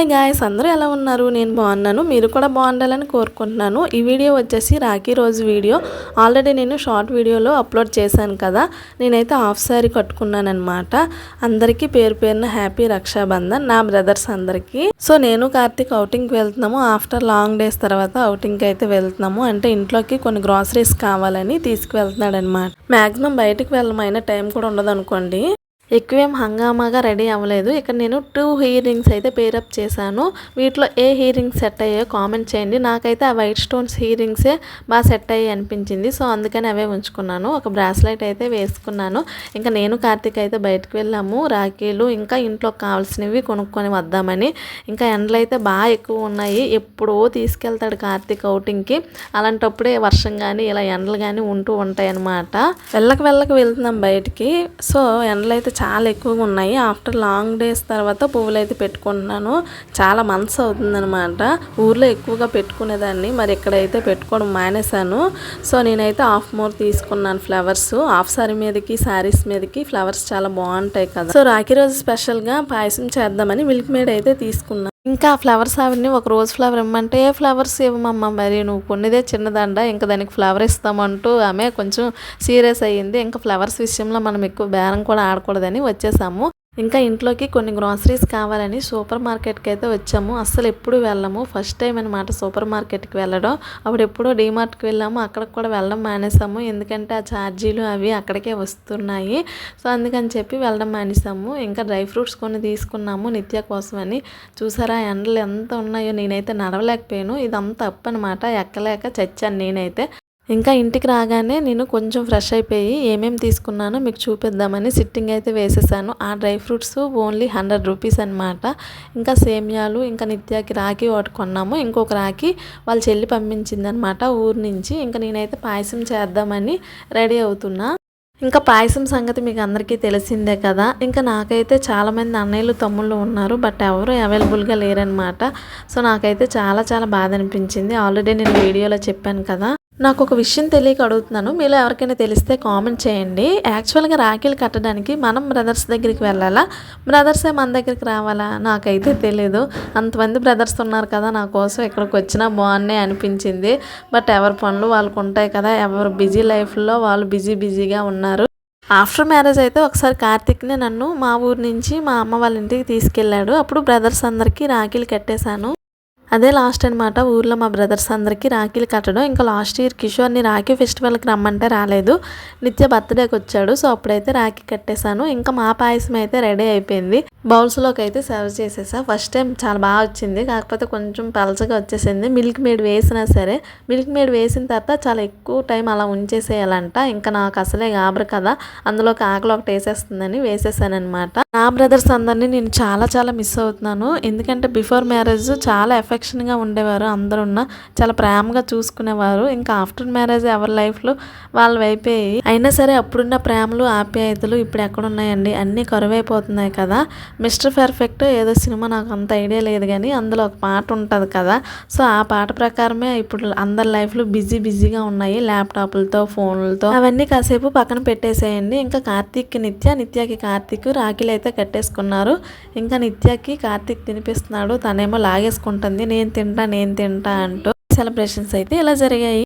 Hi guys అందరూ ఎలా ఉన్నారు? నేను బాగున్నాను మీరు కూడా బాగుండాలని కోరుకుంటున్నాను. ఈ వీడియో వచ్చేసి రాఖీ రోజు వీడియో. ఆల్రెడీ నేను షార్ట్ వీడియోలో అప్లోడ్ చేశాను కదా నేనైతే హాఫ్ శారీ కట్టుకున్నాను అనమాట అందరికీ పేరు పేరున హ్యాపీ రక్షాబంధన్ నా బ్రదర్స్ అందరికీ. సో నేను కార్తీక్ అవుటింగ్కి వెళ్తున్నాము. ఆఫ్టర్ లాంగ్ డేస్ తర్వాత అవుటింగ్కి అయితే వెళ్తున్నాము. అంటే ఇంట్లోకి కొన్ని గ్రాసరీస్ కావాలని తీసుకువెళ్తున్నాడు అనమాట మ్యాక్సిమం బయటకు వెళ్ళమైన టైం కూడా ఉండదు అనుకోండి ఎక్కువేం హంగామాగా రెడీ అవ్వలేదు. ఇక్కడ నేను టూ హెయిర్ రింగ్స్ అయితే పేరప్ చేశాను. వీటిలో ఏ హెయిర్ రింగ్స్ సెట్ అయ్యాయో కామెంట్ చేయండి. నాకైతే ఆ వైట్ స్టోన్స్ హెయిర్ రింగ్సే బాగా సెట్ అయ్యి అనిపించింది. సో అందుకని అవే ఉంచుకున్నాను. ఒక బ్రాస్లైట్ అయితే వేసుకున్నాను. ఇంకా నేను కార్తీక్ అయితే బయటకు వెళ్ళాము. రాఖీలు ఇంకా ఇంట్లో కావాల్సినవి కొనుక్కొని వద్దామని. ఇంకా ఎండలు అయితే బాగా ఎక్కువ ఉన్నాయి. ఎప్పుడో తీసుకెళ్తాడు కార్తీక్ అవుటింగ్కి అలాంటప్పుడే వర్షం కానీ ఇలా ఎండలు కానీ ఉంటూ ఉంటాయి అన్నమాట వెళ్ళక వెళ్ళక వెళ్తున్నాం బయటికి. సో ఎండలు అయితే చాలా ఎక్కువగా ఉన్నాయి. ఆఫ్టర్ లాంగ్ డేస్ తర్వాత పువ్వులు అయితే పెట్టుకుంటున్నాను. చాలా మంత్స్ అవుతుందనమాట ఊర్లో ఎక్కువగా పెట్టుకునేదాన్ని. మరి ఇక్కడైతే పెట్టుకోవడం మానేశాను. సో నేనైతే హాఫ్ మోర్ తీసుకున్నాను ఫ్లవర్స్ హాఫ్ సారీ మీదకి శారీస్ మీదకి ఫ్లవర్స్ చాలా బాగుంటాయి కదా. సో రాఖీ రోజు స్పెషల్గా పాయసం చేద్దామని మిల్క్ మేడ్ అయితే తీసుకున్నాను ఇంకా ఫ్లవర్స్ అవన్నీ ఒక రోజ్ ఫ్లవర్ ఇమ్మంటే ఏ ఫ్లవర్స్ ఇవ్వమమ్మ మరి? నువ్వు కొన్నిదే చిన్నదండ ఇంకా దానికి ఫ్లవర్ ఇస్తామంటూ ఆమె కొంచెం సీరియస్ అయ్యింది. ఇంకా ఫ్లవర్స్ విషయంలో మనం ఎక్కువ బేరం కూడా ఆడకూడదని వచ్చేసాము. ఇంకా ఇంట్లోకి కొన్ని గ్రాసరీస్ కావాలని సూపర్ మార్కెట్కి అయితే వచ్చాము. అస్సలు ఎప్పుడు వెళ్ళము. ఫస్ట్ టైం అనమాట సూపర్ మార్కెట్కి వెళ్ళడం. అప్పుడు ఎప్పుడో డీమార్ట్కి వెళ్ళాము. అక్కడికి కూడా వెళ్ళడం మానేసాము. ఎందుకంటే ఆ ఛార్జీలు అవి అక్కడికే వస్తున్నాయి. సో అందుకని చెప్పి వెళ్ళడం మానేసాము. ఇంకా డ్రై ఫ్రూట్స్ కొన్ని తీసుకున్నాము నిత్య కోసమని. చూసారా ఎండలు ఎంత ఉన్నాయో నేనైతే నడవలేకపోయాను. ఇదంతా అప్పు అనమాట ఎక్కలేక చచ్చాను నేనైతే. ఇంకా ఇంటికి రాగానే నేను కొంచెం ఫ్రెష్ అయిపోయి ఏమేమి తీసుకున్నానో మీకు చూపిద్దామని సిట్టింగ్ అయితే వేసేసాను. ఆ dry fruits only hundred rupees అనమాట ఇంకా సేమియాలు ఇంకా నిత్యాకి రాఖీ ఒకటి కొన్నాము. ఇంకొక రాఖీ వాళ్ళ చెల్లి పంపించింది అనమాట ఊరు నుంచి. ఇంకా నేనైతే పాయసం చేద్దామని రెడీ అవుతున్నా. ఇంకా పాయసం సంగతి మీకు అందరికీ తెలిసిందే కదా. ఇంకా నాకైతే చాలామంది అన్నయ్యలు తమ్ముళ్ళు ఉన్నారు బట్ ఎవరు అవైలబుల్గా లేరనమాట సో నాకైతే చాలా చాలా బాధ అనిపించింది. ఆల్రెడీ నేను వీడియోలో చెప్పాను కదా. నాకు ఒక విషయం తెలియక అడుగుతున్నాను. మీలో ఎవరికైనా తెలిస్తే కామెంట్ చేయండి. యాక్చువల్గా రాఖీలు కట్టడానికి మనం బ్రదర్స్ దగ్గరికి వెళ్ళాలా? బ్రదర్సే మన దగ్గరికి రావాలా? నాకైతే తెలియదు అంతమంది బ్రదర్స్ ఉన్నారు కదా నా కోసం ఇక్కడికి వచ్చినా బాగున్నాయి అనిపించింది. బట్ ఎవరి పనులు వాళ్ళకు ఉంటాయి కదా ఎవరు బిజీ లైఫ్లో వాళ్ళు బిజీ బిజీగా ఉన్నారు. ఆఫ్టర్ మ్యారేజ్ అయితే ఒకసారి కార్తిక్నే నన్ను మా ఊరు నుంచి మా అమ్మ వాళ్ళ ఇంటికి తీసుకెళ్ళాడు. అప్పుడు బ్రదర్స్ అందరికీ రాఖీలు కట్టేశాను. అదే లాస్ట్ అనమాట ఊర్లో మా బ్రదర్స్ అందరికీ రాఖీలు కట్టడం. ఇంకా లాస్ట్ ఇయర్ కిషోర్ని రాఖీ ఫెస్టివల్కి రమ్మంటే రాలేదు. నిత్య బర్త్డేకి వచ్చాడు. సో అప్పుడైతే రాఖీ కట్టేశాను. ఇంకా మా పాయసం అయితే రెడీ అయిపోయింది. బౌల్స్లోకి అయితే సర్వ్ చేసేసా. ఫస్ట్ టైం చాలా బాగా వచ్చింది. కాకపోతే కొంచెం పలచగా వచ్చేసింది. మిల్క్ మేడ్ వేసినా సరే మిల్క్ మేడ్ వేసిన తర్వాత చాలా ఎక్కువ టైం అలా ఉంచేసేయాలంట. ఇంకా నాకు అసలే గాబరు కదా. అందులోకి ఆకలి ఒకటి వేసేస్తుందని వేసేసాను అనమాట నా బ్రదర్స్ అందరినీ నేను చాలా చాలా మిస్ అవుతున్నాను. ఎందుకంటే బిఫోర్ మ్యారేజ్ చాలా ఎఫెక్షన్గా ఉండేవారు అందరూ చాలా ప్రేమగా చూసుకునేవారు. ఇంకా ఆఫ్టర్ మ్యారేజ్ ఎవరి లైఫ్లో వాళ్ళు వైపోయి అయినా సరే అప్పుడున్న ప్రేమలు ఆప్యాయతలు ఇప్పుడు ఎక్కడున్నాయండి? అన్నీ కరువైపోతున్నాయి కదా. మిస్టర్ పర్ఫెక్ట్ ఏదో సినిమా నాకు అంత ఐడియా లేదు కానీ అందులో ఒక పాట ఉంటుంది కదా. సో ఆ పాట ప్రకారమే ఇప్పుడు అందరి లైఫ్లు బిజీ బిజీగా ఉన్నాయి. ల్యాప్టాప్లతో ఫోన్లతో. అవన్నీ కాసేపు పక్కన పెట్టేసేయండి. ఇంకా కార్తీక్ నిత్య నిత్యకి కార్తీక్ రాఖీలు అయితే కట్టేసుకున్నారు. ఇంకా నిత్యకి కార్తీక్ తినిపిస్తున్నాడు. తనేమో లాగేసుకుంటుంది. నేను తింటా నేను తింటా అంటూ. సెలబ్రేషన్స్ అయితే ఇలా జరిగాయి.